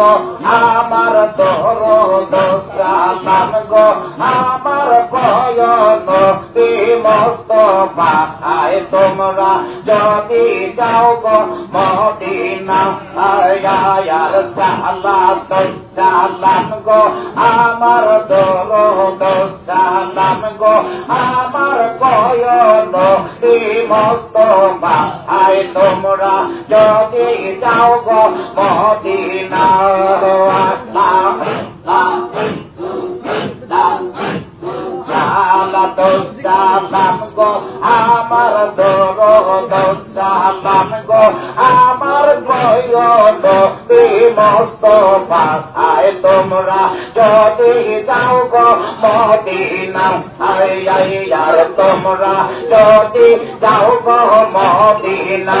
গো আমার দরদ সালাম গো আমার বয়ন মস্তফা আয় তোমরা। যদি যাও গো মদিনা, আয়ার সালাত, সালাম গো, আমার দরদ সালাম গো, আমার বয়ন মস্তফা আয় তোমরা যদি যাও গো মদিনা আমার দরদ সালাম গো মস্তফা আয় তোমরা যদি যাও গো মদিনা আয় আয় আর তোমরা যদি যাও গো মদিনা।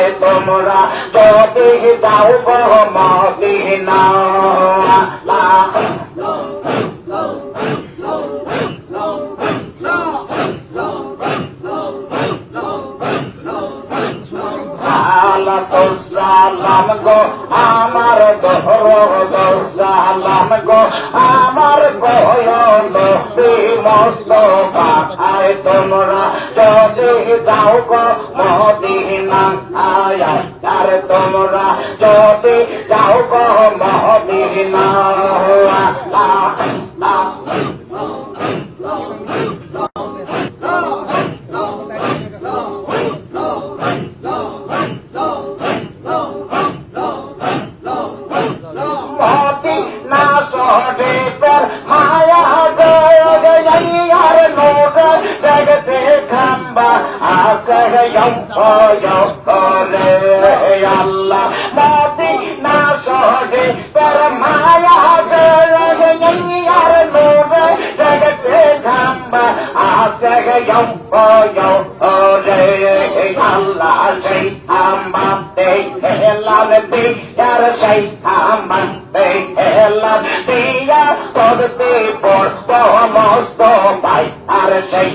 গো গো আয় তোমরা। যদি যাও গো মদিনা। সালাম গো আমার দরদ, সালাম গো আমার গয়ন মস্ত আয় তোমরা যদি যাও গো মদিনা তোমরা যদি যাও গো মদিনা করে আল্লাহ মদিনা শরীফের মায়া জয় গয়ার নূর জগতে খাম্বা আছে করে সেই পর আর সেই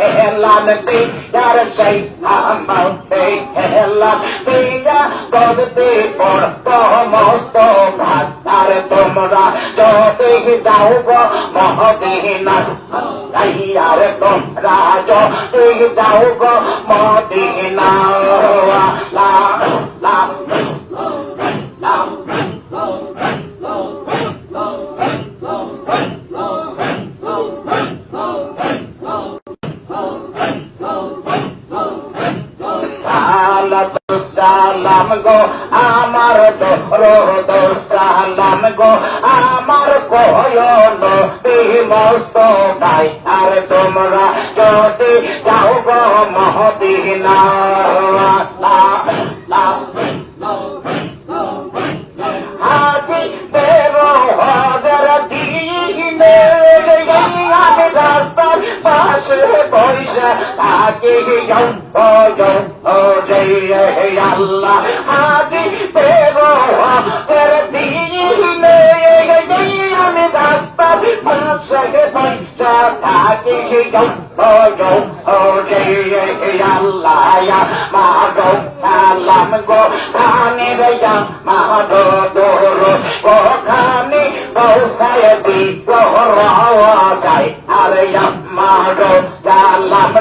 আম্বা হেলাল দিয়ার সেই আম্বা হেলাল দিয়া করতে পর সমস্ত ভাই আর তোমরা যদি যাও গো মহদিনা আর তোমরা যদি যাও গো মদিনা সালাম গো, আমার দরদ সালাম গো, আমার কয়ন মস্ত ভাই, আর তোমরা যদি যাও গো মহদিনা পয়সা তাকে আল্লাহ। হাজি বেরো হাজার দিনে আমি রাস্তার পাশে পয়সা তাকে আল্লাহ। মাগো সালাম গো খানে রেয়া মাগো দোরো। গো খানে দিব যায় আরে মাগো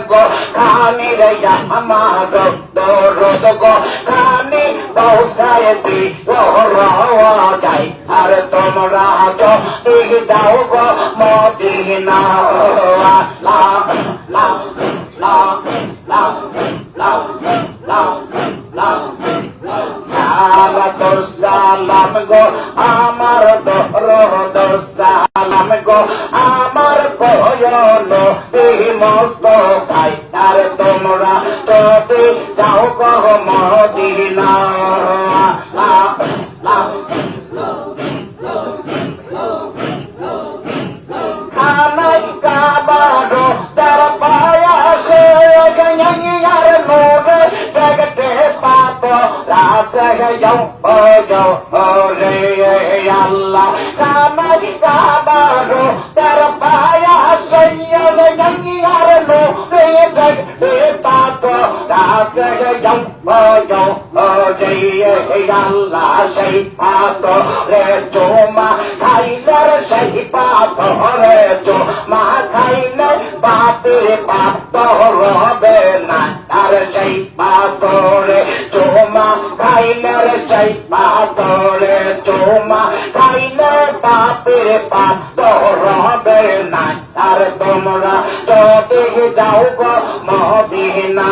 গো খানি রে আমার দরদ গো খানি বসায় দি ও যাই আর তোমরা তো এই যাও গো মদিনা। সালাম সালাম গো আমার কয়ন এই মস্ত ভাই আর তোমরা তবে যাও গো মদিনা। পাতো রাসে যাও ও যাও আল্লাহ খানাই কাবারো তার পায়াসে গঞ্জার নোরে জগতে পাতো রাসে যাও ও যাও ও রে আল্লাহ সেই পাতো রে চোমা খাইলার সেই পাতো রে চো মা খাইলে বাপের পাপ তো রবে না আর সেই পাতরে চোমা খাইলে রে সেই পাতরে চোমা খাইলে বাপের পাপ তো রবে না আর তোমরা যদি যাও গো মদিনা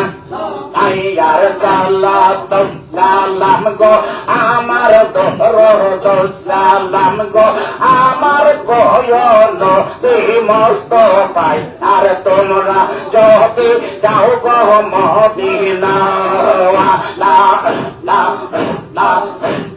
আই আর সালাত সালাম গো, আমার দরদ সালাম গো, আমার গয়ন মস্ত পাই। আর তোমরা যদি যাও গো মদিনা লা lá, lá, lá.